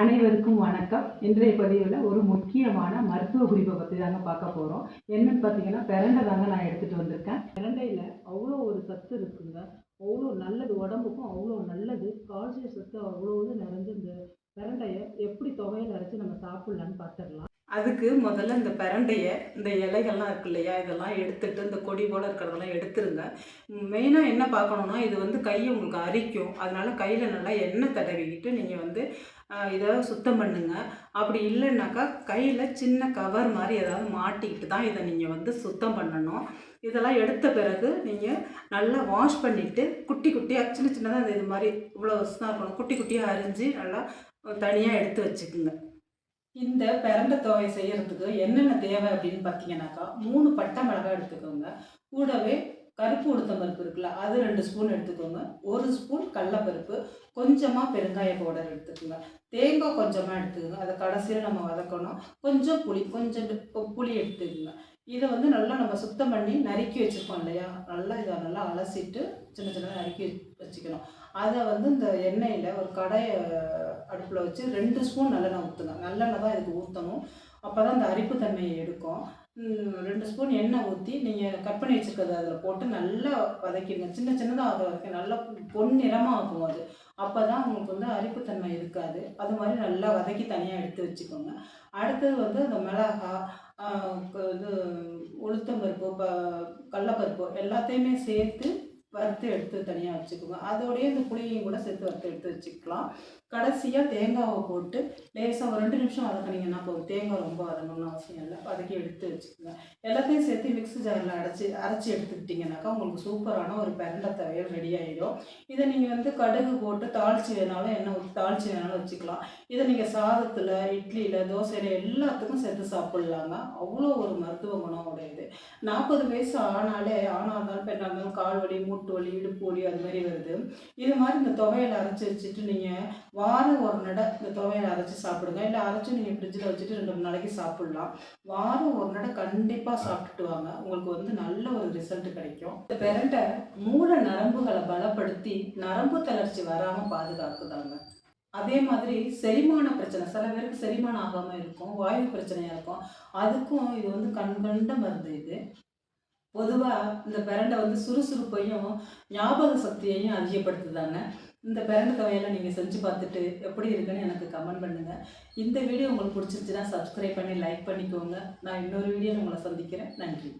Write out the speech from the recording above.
அனைவருக்கும் வணக்கம். இன்றைய பதிவில் ஒரு முக்கியமான மருத்துவ குறிப்பை பற்றி தாங்க பார்க்க போகிறோம் என்னன்னு பார்த்தீங்கன்னா பிரண்டை தாங்க நான் எடுத்துகிட்டு வந்திருக்கேன். பிரண்டையில் அவ்வளோ ஒரு சத்து இருக்குங்க. அவ்வளோ நல்லது உடம்புக்கும் அவ்வளோ நல்லது. கால்சியம் சத்து அவ்வளோ இது நிறைஞ்ச இந்த பிரண்டையை எப்படி துவையில் அரைச்சி நம்ம சாப்பிட்லான்னு பார்த்துடலாம் அதுக்கு முதல்ல இந்த பிரண்டையை இந்த இலைகள்லாம் இருக்கு இல்லையா இதெல்லாம் எடுத்துட்டு இந்த கொடி போல் இருக்கிறதெல்லாம் எடுத்துருங்க. மெயினாக என்ன பார்க்கணுன்னா இது வந்து கையை உங்களுக்கு அரிக்கும். அதனால கையில் நல்லா எண்ணெய் தடவிக்கிட்டு நீங்கள் வந்து இதை சுத்தம் பண்ணுங்கள் அப்படி இல்லைன்னாக்கா கையில் சின்ன கவர் மாதிரி ஏதாவது மாட்டிக்கிட்டு தான் இதை நீங்கள் வந்து சுத்தம் பண்ணணும். இதெல்லாம் எடுத்த பிறகு நீங்கள் நல்லா வாஷ் பண்ணிவிட்டு குட்டி குட்டியாக சின்ன சின்னதாக இந்த இது மாதிரி இவ்வளோ தான் இருக்கணும். குட்டி குட்டியாக அரிஞ்சு நல்லா தனியாக எடுத்து வச்சுக்குங்க. இந்த பிறந்த தொகை செய்யறதுக்கு என்னென்ன தேவை அப்படின்னு பார்த்தீங்கன்னாக்கா மூணு பட்டை மிளகாய் எடுத்துக்கோங்க. கூடவே கருப்பு உளுத்தம் பருப்பு இருக்குல்ல அது ரெண்டு ஸ்பூன் எடுத்துக்கோங்க. ஒரு ஸ்பூன் கடலப்பருப்பு கொஞ்சமாக பெருங்காய பவுடர் எடுத்துக்கோங்க. தேங்காய் கொஞ்சமாக எடுத்துக்கோங்க. அதை கடைசியில் நம்ம வதக்கணும். கொஞ்சம் புளி கொஞ்சம் புளி எடுத்துக்கோங்க. இதை வந்து நல்லா நம்ம சுத்தம் பண்ணி நறுக்கி வச்சுருக்கோம் இல்லையா? நல்லா இதை நல்லா அலசிட்டு சின்ன சின்னதாக நறுக்கி வச்சுக்கணும். அதை வந்து இந்த எண்ணெயில் ஒரு கடாயை அடுப்பில் வச்சு ரெண்டு ஸ்பூன் நல்லெண்ணெய் ஊற்றுங்க நல்லெண்ணெய் தான் இதுக்கு ஊற்றணும் அப்போ தான் இந்த அரிப்பு தன்மையை எடுக்கும். ரெண்டு ஸ்பூன் எண்ணெய் ஊற்றி நீங்கள் கட் பண்ணி வச்சுருக்கிறது அதில் போட்டு நல்லா வதக்கிடுங்க. சின்ன சின்னதாக வதக்க நல்லா பொன் நிறமாக ஆகும் அது. அப்போ தான் உங்களுக்கு வந்து அரிப்புத்தன்மை இருக்காது. அது மாதிரி நல்லா வதக்கி தனியாக எடுத்து வச்சுக்கோங்க. அடுத்தது வந்து அந்த மிளகா இது உளுத்தம்பருப்பு ப கடலப்பருப்பு எல்லாத்தையுமே சேர்த்து வறுத்து எடுத்து தனியாக வச்சுக்கோங்க. அதோடய இந்த புளியையும் கூட சேர்த்து வறுத்து எடுத்து வச்சுக்கலாம். கடைசியாக தேங்காவை போட்டு லேசாக ஒரு ரெண்டு நிமிஷம் வதக்குனீங்கன்னா போதும். தேங்காய் ரொம்ப வதங்கணும்னு அவசியம் இல்லை. வதக்கி எடுத்து வச்சுக்கோங்க. எல்லாத்தையும் சேர்த்து மிக்ஸி ஜாரில் அடைச்சி அரைச்சி எடுத்துக்கிட்டிங்கனாக்கா உங்களுக்கு சூப்பரான ஒரு பிரண்டை தவையல் ரெடி ஆகிடும் இதை நீங்கள் வந்து கடுகு போட்டு தாளித்து வேணாலும் எண்ணெய் ஊற்றி தாளித்து வேணாலும் வச்சுக்கலாம். இதை நீங்கள் சாதத்தில் இட்லியில் தோசையில் எல்லாத்துக்கும் சேர்த்து சாப்பிட்லாங்க. அவ்வளோ ஒரு மருத்துவ குணம் உடையது. நாற்பது வயசு ஆனாலே ஆணாக இருந்தாலும் பெண்ணாக இருந்தாலும் கால் வலி மூட்டு வலி இடுப்பு வலி அது மாதிரி வருது. இது மாதிரி இந்த துவையில் அரைச்சி வச்சுட்டு நீங்கள் வாரம் ஒரு நடை இந்த துவையல் அரைச்சி சாப்பிடுங்க. இல்லை அரைச்சி நீங்கள் ஃப்ரிட்ஜில் வச்சுட்டு ரெண்டு மூணு நாளைக்கு சாப்பிட்லாம். வாரம் ஒரு நடை கண்டிப்பாக சாப்பிட்டுட்டு வாங்க. உங்களுக்கு வந்து நல்ல ஒரு ரிசல்ட் கிடைக்கும். இந்த பெரண்டை மூல நரம்புகளை பலப்படுத்தி நரம்பு தளர்ச்சி வராமல் பாதுகாக்குதாங்க. அதே மாதிரி செரிமான பிரச்சனை சில பேருக்கு செரிமானம் ஆகாமல் இருக்கும் வாயு பிரச்சனையாக இருக்கும். அதுக்கும் இது வந்து கண்கண்ட மருந்து இது. பொதுவாக இந்த பிரண்டை வந்து சுறுசுறுப்பையும் ஞாபக சக்தியையும் அதிகப்படுத்துதாங்க. இந்த பிரண்டை துவையெல்லாம் நீங்கள் செஞ்சு பார்த்துட்டு எப்படி இருக்குன்னு எனக்கு கமெண்ட் பண்ணுங்கள் இந்த வீடியோ உங்களுக்கு பிடிச்சிருச்சுன்னா சப்ஸ்கிரைப் பண்ணி லைக் பண்ணிக்கோங்க. நான் இன்னொரு வீடியோ உங்களை சந்திக்கிறேன். நன்றி.